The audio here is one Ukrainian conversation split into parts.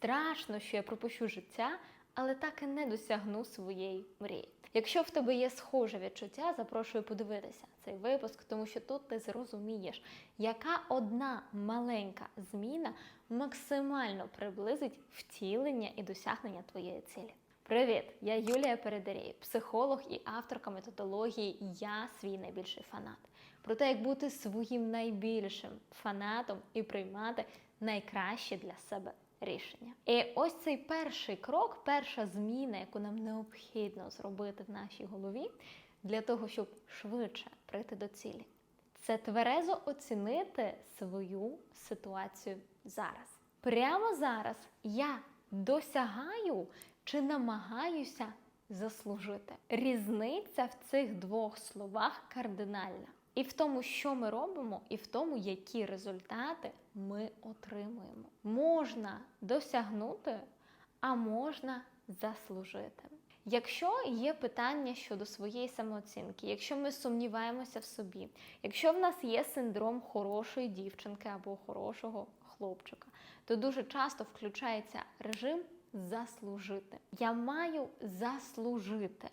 страшно, що я пропущу життя, але так і не досягну своєї мрії. Якщо в тебе є схоже відчуття, запрошую подивитися цей випуск, тому що тут ти зрозумієш, яка одна маленька зміна максимально приблизить втілення і досягнення твоєї цілі. Привіт! Я Юлія Передарій, психолог і авторка методології Я свій найбільший фанат. Про те, як бути своїм найбільшим фанатом і приймати найкращі для себе рішення. І ось цей перший крок, перша зміна, яку нам необхідно зробити в нашій голові для того, щоб швидше прийти до цілі. Це тверезо оцінити свою ситуацію зараз. Прямо зараз я досягаю чи намагаюся заслужити. Різниця в цих двох словах кардинальна. І в тому, що ми робимо, і в тому, які результати ми отримуємо. Можна досягнути, а можна заслужити. Якщо є питання щодо своєї самооцінки, якщо ми сумніваємося в собі, якщо в нас є синдром хорошої дівчинки або хорошого хлопчика, то дуже часто включається режим заслужити. Я маю заслужити.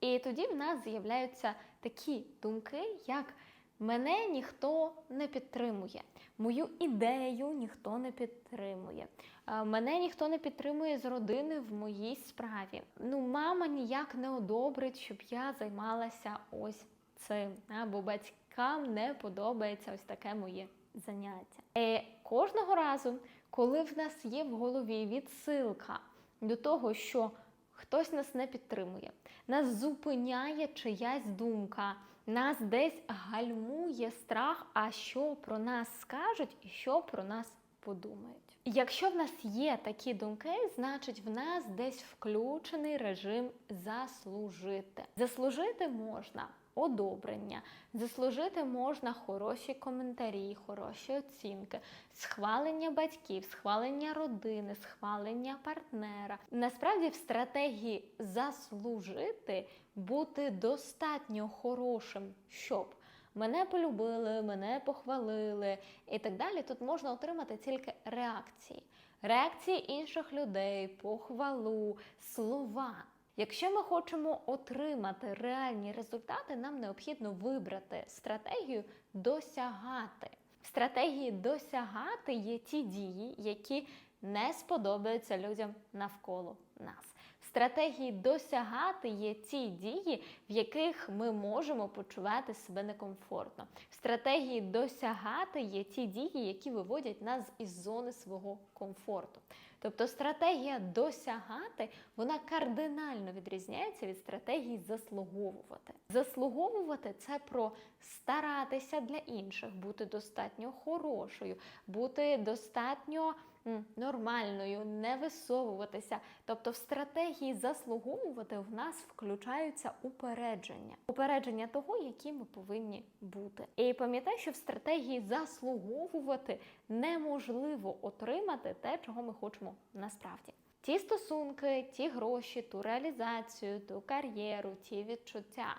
І тоді в нас з'являються такі думки, як мене ніхто не підтримує, мою ідею ніхто не підтримує, е, мене ніхто не підтримує з родини в моїй справі. Ну, мама ніяк не одобрить, щоб я займалася ось цим. Або батькам не подобається ось таке моє заняття. І кожного разу, коли в нас є в голові відсилка до того, що хтось нас не підтримує, нас зупиняє чиясь думка, нас десь гальмує страх, а що про нас скажуть і що про нас подумають. Якщо в нас є такі думки, значить в нас десь включений режим заслужити. Заслужити можна одобрення, заслужити можна хороші коментарі, хороші оцінки, схвалення батьків, схвалення родини, схвалення партнера. Насправді, в стратегії заслужити бути достатньо хорошим, щоб мене полюбили, мене похвалили і так далі. Тут можна отримати тільки реакції. Реакції інших людей, похвалу, слова. Якщо ми хочемо отримати реальні результати, нам необхідно вибрати стратегію досягати. В стратегії досягати є ті дії, які не сподобаються людям навколо нас. В стратегії досягати є ті дії, в яких ми можемо почувати себе некомфортно. В стратегії досягати є ті дії, які виводять нас із зони свого комфорту. Тобто стратегія досягати вона кардинально відрізняється від стратегії заслуговувати. Заслуговувати це про старатися для інших, бути достатньо хорошою, бути достатньо нормальною, не висовуватися. Тобто в стратегії заслуговувати в нас включаються упередження, упередження того, які ми повинні бути. І пам'ятай, що в стратегії заслуговувати неможливо отримати те, чого ми хочемо насправді. Ті стосунки, ті гроші, ту реалізацію, ту кар'єру, ті відчуття.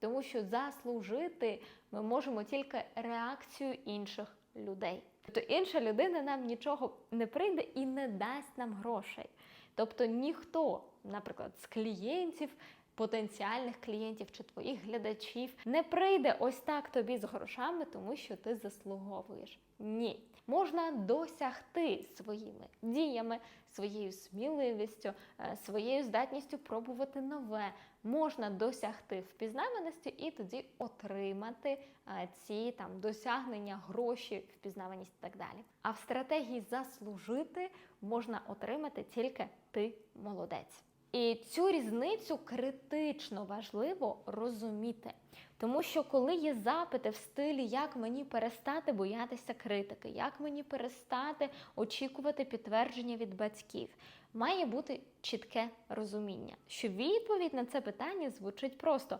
Тому що заслужити ми можемо тільки реакцію інших людей. Тобто інша людина нам нічого не прийде і не дасть нам грошей. Тобто ніхто, наприклад, з клієнтів, потенціальних клієнтів чи твоїх глядачів не прийде ось так тобі з грошами, тому що ти заслуговуєш. Ні, можна досягти своїми діями, своєю сміливістю, е, своєю здатністю пробувати нове. Можна досягти впізнаваності і тоді отримати е, ці там досягнення, гроші, впізнаваність і так далі. А в стратегії заслужити можна отримати тільки ти молодець. І цю різницю критично важливо розуміти. Тому що коли є запити в стилі, як мені перестати боятися критики, як мені перестати очікувати підтвердження від батьків, має бути чітке розуміння, що відповідь на це питання звучить просто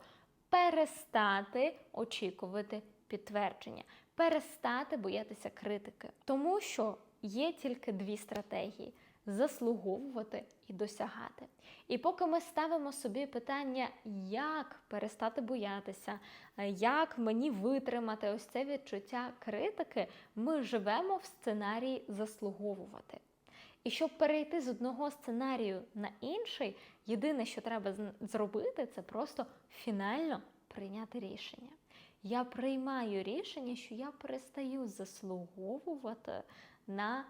перестати очікувати підтвердження, перестати боятися критики. Тому що є тільки дві стратегії заслуговувати і досягати. І поки ми ставимо собі питання, як перестати боятися, як мені витримати ось це відчуття критики, ми живемо в сценарії заслуговувати. І щоб перейти з одного сценарію на інший, єдине, що треба зробити, це просто фінально прийняти рішення. Я приймаю рішення, що я перестаю заслуговувати на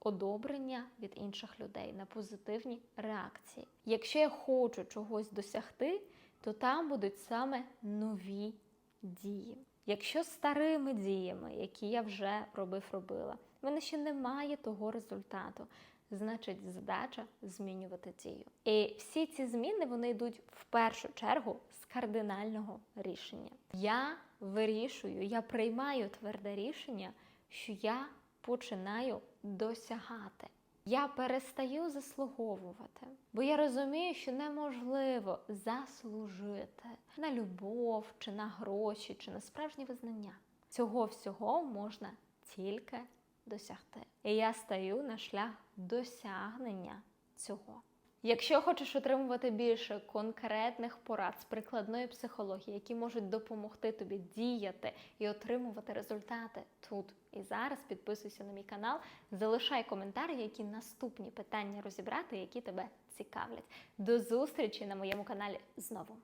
одобрення від інших людей, на позитивні реакції. Якщо я хочу чогось досягти, то там будуть саме нові дії. Якщо старими діями, які я вже робив, робила, в мене ще немає того результату, значить задача змінювати дію. І всі ці зміни вони йдуть в першу чергу з кардинального рішення. Я вирішую, я приймаю тверде рішення, що я починаю досягати. Я перестаю заслуговувати, бо я розумію, що неможливо заслужити на любов, чи на гроші, чи на справжнє визнання. Цього всього можна тільки досягти. І я стаю на шлях досягнення цього. Якщо хочеш отримувати більше конкретних порад з прикладної психології, які можуть допомогти тобі діяти і отримувати результати тут і зараз, підписуйся на мій канал, залишай коментар, які наступні питання розібрати, які тебе цікавлять. До зустрічі на моєму каналі знову.